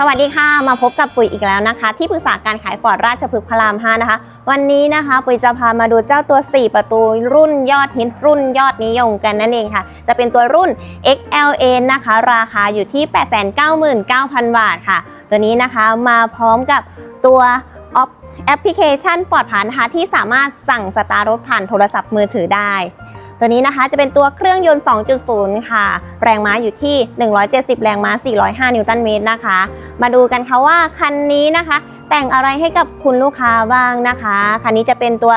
สวัสดีค่ะมาพบกับปุ๋ยอีกแล้วนะคะ ที่ปรึกษาการขายฟอร์ดราชพฤกษ์พระราม 5 นะคะ วันนี้นะคะปุ๋ยจะพามาดูเจ้าตัว 4 ประตูรุ่นยอดฮิตรุ่นยอดนิยมกันนั่นเองค่ะ จะเป็นตัวรุ่น XLA นะคะ ราคาอยู่ที่ 899,000 บาทค่ะ ตัวนี้นะคะมาพร้อมกับตัวออฟแอปพลิเคชันปลอดภัยนะคะที่สามารถสั่งสตาร์รถผ่านโทรศัพท์มือถือได้ ตัวนี้นะคะจะเป็นตัวเครื่องยนต์ 2.0 ค่ะ แรงม้าอยู่ที่ 170 แรงม้า 405 นิวตันเมตรนะคะ มาดูกันค่ะว่าคันนี้นะคะ แต่งอะไรให้กับคุณลูกค้าบ้างนะคะ คันนี้จะเป็นตัว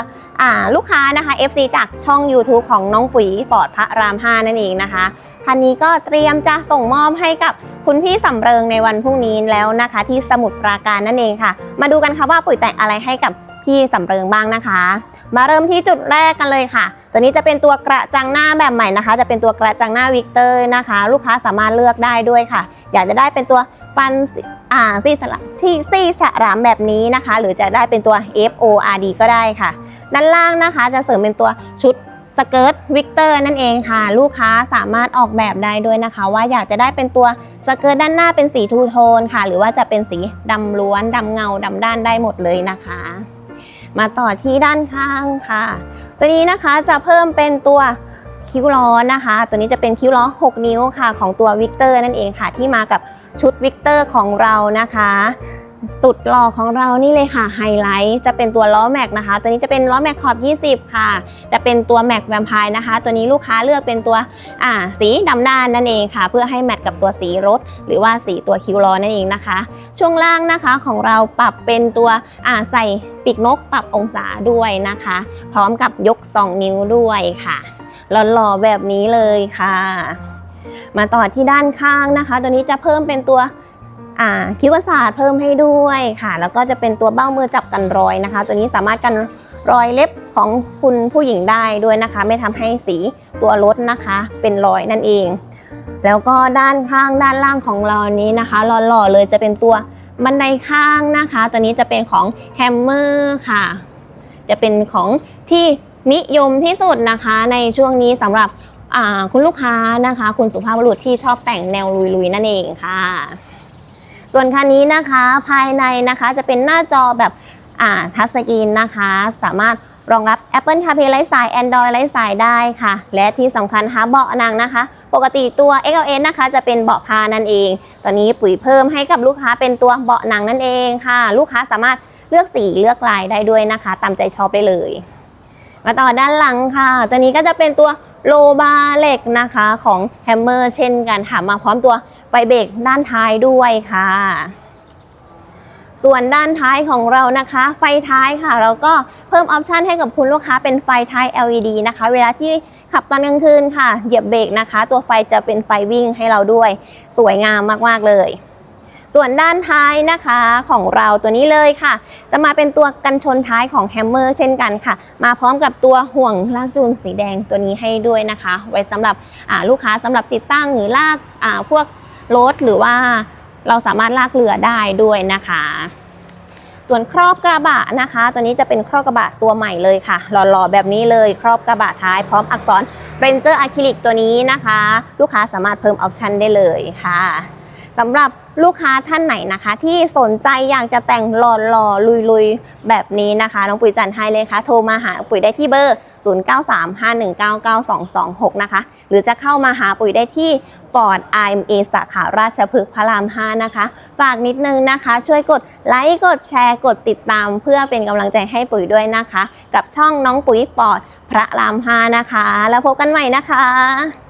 ลูกค้านะคะ FC จากช่อง YouTube ของน้องปุ๋ยปอดพระราม 5 นั่นเองนะคะ คันนี้ก็เตรียมจะส่งมอบให้กับคุณพี่สำเริงในวันพรุ่งนี้แล้วนะคะ ที่สมุทรปราการนั่นเองค่ะ มาดูกันค่ะว่าปุ๋ยแต่งอะไรให้กับ พี่สำเริงบ้างนะคะ มาเริ่มที่จุดแรกกันเลยค่ะ ตัวนี้จะเป็นตัวกระจังหน้าแบบใหม่นะคะ จะเป็นตัวกระจังหน้าวิกเตอร์นะคะ ลูกค้าสามารถเลือกได้ด้วยค่ะ อยากจะได้เป็นตัวฟันอ่าซี่สลักที่ซี่ฉะรามแบบนี้นะคะ หรือจะได้เป็นตัว F O R D ก็ได้ค่ะ ด้านล่างนะคะจะเสริมเป็นตัวชุดสเกิร์ตวิกเตอร์นั่นเองค่ะ ลูกค้าสามารถออกแบบได้ด้วยนะคะ ว่าอยากจะได้เป็นตัวสเกิร์ตด้านหน้าเป็นสีทูโทนค่ะ หรือว่าจะเป็นสีดำล้วนดำเงาดำด้านได้หมดเลยนะคะ มาต่อที่ด้านข้างค่ะ ตัวนี้นะคะจะเพิ่มเป็นตัวคิ้วล้อนะคะ ตัวนี้จะเป็นคิ้วล้อ 6 นิ้วค่ะ ของตัววิกเตอร์นั่นเองค่ะ ที่มากับชุดวิกเตอร์ของเรานะคะ ตุดหล่อของเรานี่เลยค่ะไฮไลท์จะเป็นตัวล้อแม็กนะคะ ตัวนี้จะเป็นล้อแม็กขอบ 20 ค่ะ จะเป็นตัวแม็กแวมไพร์นะคะ ตัวนี้ลูกค้าเลือกเป็นตัวอ่าสีดำด้านนั่นเองค่ะ เพื่อให้แมทกับตัวสีรถ หรือว่าสีตัวคิวล้อนั่นเองนะคะ ช่วงล่างนะคะของเราปรับเป็นตัวอ่าใส่ปีกนกปรับองศาด้วยนะคะ พร้อมกับยก 2 นิ้วด้วยค่ะหล่อๆแบบนี้เลยค่ะ มาต่อที่ด้านข้างนะคะ ตัวนี้จะเพิ่มเป็นตัว คิ้วประสาทเพิ่มให้ด้วยค่ะ แล้วก็จะเป็นตัวเบ้ามือจับกันรอยนะคะ ตัวนี้สามารถกันรอยเล็บของคุณผู้หญิงได้ด้วยนะคะ ไม่ทำให้สีตัวรถนะคะ เป็นรอยนั่นเอง แล้วก็ด้านข้างด้านล่างของเรานี้นะคะหล่อๆเลยจะเป็นตัวบันไดข้างนะคะ ตัวนี้จะเป็นของแฮมเมอร์ค่ะ จะเป็นของที่นิยมที่สุดนะคะ ในช่วงนี้สำหรับคุณลูกค้านะคะ คุณสุภาพบุรุษที่ชอบแต่งแนวลุยๆนั่นเองค่ะ ส่วนคันนี้นะคะภายในนะคะจะเป็นหน้าจอแบบอ่าทัชสกรีนนะคะ สามารถรองรับ Apple CarPlay ไร้สาย Android ไร้สายได้ค่ะ และที่สำคัญหาเบาะนังนะคะ ปกติตัว XLS นะคะ จะเป็นเบาะพานั่นเอง ตอนนี้ปุ๋ยเพิ่มให้กับลูกค้าเป็นตัวเบาะหนังนั่นเองค่ะ ลูกค้าสามารถเลือกสีเลือกลายได้ด้วยนะคะ ตามใจชอบได้เลย มาต่อด้านหลังค่ะ ตัวนี้ก็จะเป็นตัวโลบาร์เหล็กนะคะของแฮมเมอร์เช่นกันค่ะ มาพร้อมตัวไฟเบรกด้านท้ายด้วยค่ะ ส่วนด้านท้ายของเรานะคะ ไฟท้ายค่ะ เราก็เพิ่มออปชันให้กับคุณลูกค้าเป็นไฟท้าย LED นะคะ เวลาที่ขับตอนกลางคืนค่ะ เหยียบเบรกนะคะ ตัวไฟจะเป็นไฟวิ่งให้เราด้วย สวยงามมากๆเลย ส่วนด้านท้ายนะคะของเราตัวนี้เลยค่ะ จะมาเป็นตัวกันชนท้ายของแฮมเมอร์เช่นกันค่ะ มาพร้อมกับตัวห่วงลากจูนสีแดงตัวนี้ให้ด้วยนะคะ ไว้สำหรับลูกค้าสำหรับติดตั้งหรือลากพวกรถหรือว่าเราสามารถลากเรือได้ด้วยนะคะส่วนครอบกระบะนะคะ ตัวนี้จะเป็นครอบกระบะตัวใหม่เลยค่ะ หล่อๆแบบนี้เลยครอบกระบะท้ายพร้อมอักษรเรนเจอร์อะคริลิกตัวนี้นะคะ ลูกค้าสามารถเพิ่มออปชันได้เลยค่ะ สำหรับลูกค้าท่านไหนนะคะ ที่สนใจอยากจะแต่งหล่อๆลุยๆแบบนี้นะคะน้องปุ๋ยจันให้เลยค่ะ โทรมาหาปุ๋ยได้ที่เบอร์ 0935199226 นะคะ หรือจะเข้ามาหาปุ๋ยได้ที่ปอด IMA สาขาราชพฤกษ์พระราม 5 นะคะ ฝากนิดนึงนะคะ ช่วยกดไลค์กดแชร์กดติดตาม เพื่อเป็นกำลังใจให้ปุ๋ยด้วยนะคะ กับช่องน้องปุ๋ยปอดพระราม 5 นะคะ แล้วพบกันใหม่นะคะ